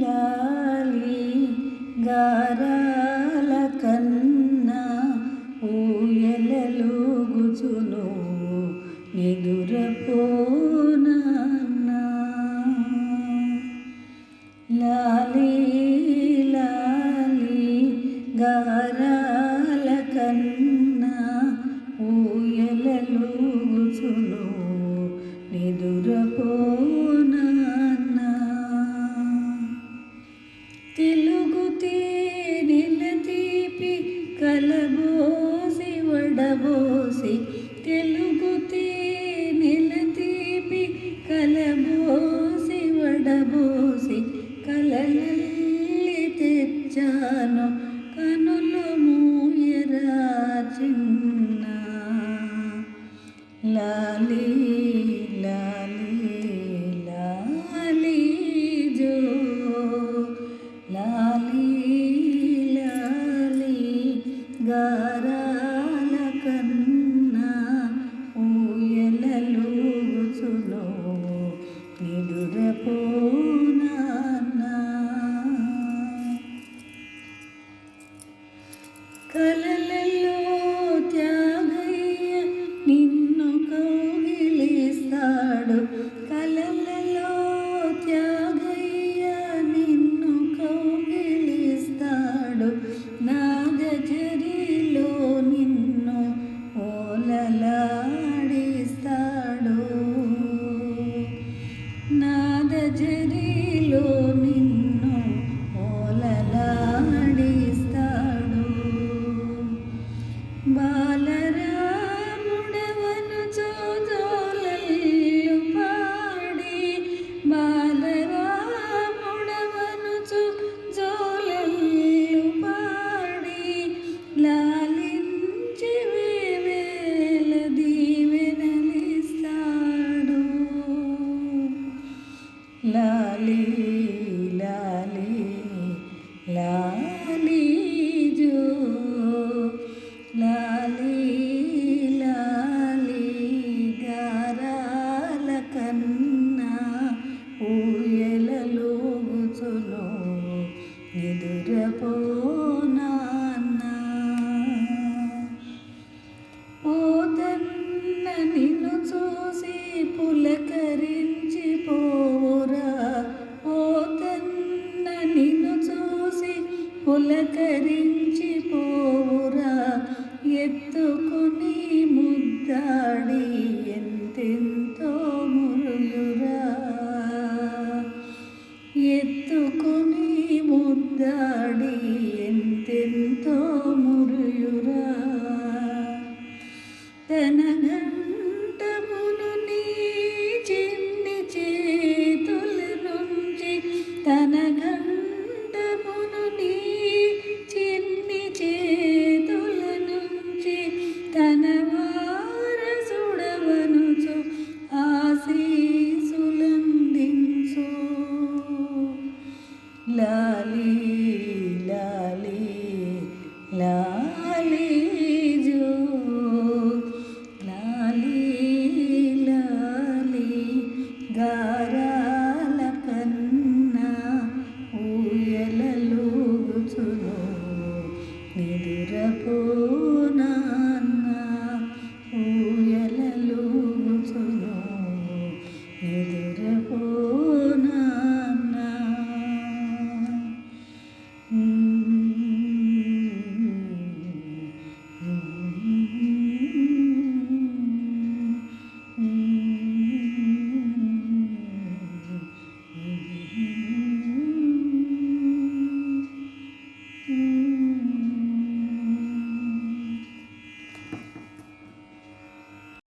లాలి గారాల కన్నా ఊయలలుగుచును నిదురపోనన్న. లాలి లాలి గారాల కన్నా ఊయలలుగుచును ಕನವ là గాడి ఎంతెంతో మురులురా ఎత్తుకొని ముద్దాడి ఎంతెంతో మురుయురా తనగా సింగారాల కన్నా ఊయలలోగుచును నిదురపో